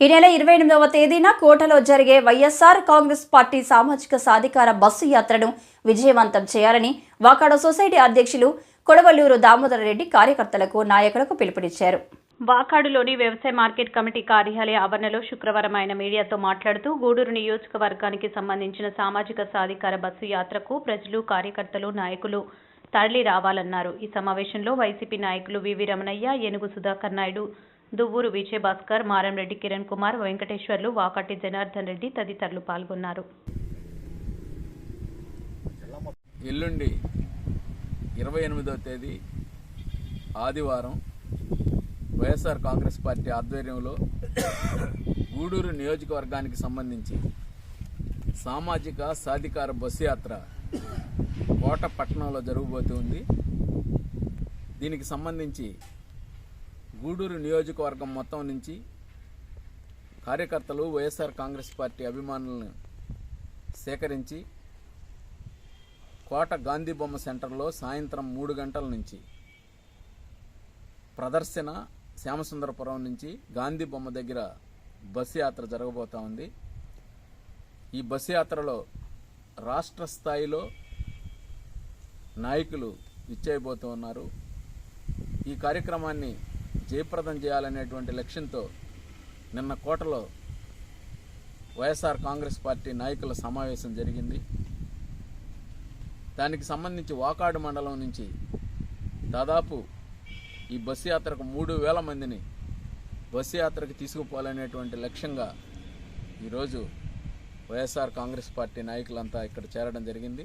ఈ నెల ఇరవై ఎనిమిదవ తేదీన కోటలో జరిగే వైఎస్ఆర్ కాంగ్రెస్ పార్టీ సామాజిక సాధికార బస్సు యాత్రను విజయవంతం చేయాలని వాకాడ సొసైటీ అధ్యక్షులు కొడవల్లూరు దామోదర రెడ్డి కార్యకర్తలకు నాయకులకు పిలుపునిచ్చారు. వాకాడులోని వ్యవసాయ మార్కెట్ కమిటీ కార్యాలయ ఆవరణలో శుక్రవారం ఆయన మీడియాతో మాట్లాడుతూ గూడూరు నియోజకవర్గానికి సంబంధించిన సామాజిక సాధికార బస్సు యాత్రకు ప్రజలు కార్యకర్తలు నాయకులు తరలి రావాలన్నారు ఈ సమావేశంలో వైసీపీ నాయకులు వివి రమణయ్య ఏనుగు సుధాకర్ నాయుడు దువ్వూరు విజయభాస్కర్ మారంరెడ్డి కిరణ్ కుమార్ వెంకటేశ్వర్లు వాకటి జనార్దన్ రెడ్డి తదితరులు పాల్గొన్నారు. ఎల్లుండి ఇరవై ఎనిమిదవ తేదీ ఆదివారం వైఎస్ఆర్ కాంగ్రెస్ పార్టీ ఆధ్వర్యంలో గూడూరు నియోజకవర్గానికి సంబంధించి సామాజిక సాధికార బస్సు యాత్ర కోట పట్టణంలో జరగబోతుంది దీనికి సంబంధించి గూడూరు నియోజకవర్గం మొత్తం నుంచి కార్యకర్తలు వైఎస్ఆర్ కాంగ్రెస్ పార్టీ అభిమానులను సేకరించి కోట గాంధీ బొమ్మ సెంటర్లో సాయంత్రం మూడు గంటల నుంచి ప్రదర్శన శ్యామసుందరపురం నుంచి గాంధీ బొమ్మ దగ్గర బస్సు యాత్ర జరగబోతా ఉంది. ఈ బస్సు యాత్రలో రాష్ట్ర స్థాయిలో నాయకులు ఇచ్చేయబోతూ ఉన్నారు. ఈ కార్యక్రమాన్ని జయప్రదం చేయాలనేటువంటి లక్ష్యంతో నిన్న కోటలో వైఎస్ఆర్ కాంగ్రెస్ పార్టీ నాయకుల సమావేశం జరిగింది. దానికి సంబంధించి వాకాడు మండలం నుంచి దాదాపు ఈ బస్సు యాత్రకు మూడు వేల మందిని బస్సు యాత్రకు తీసుకుపోవాలనేటువంటి లక్ష్యంగా ఈరోజు వైఎస్ఆర్ కాంగ్రెస్ పార్టీ నాయకులంతా ఇక్కడ చేరడం జరిగింది.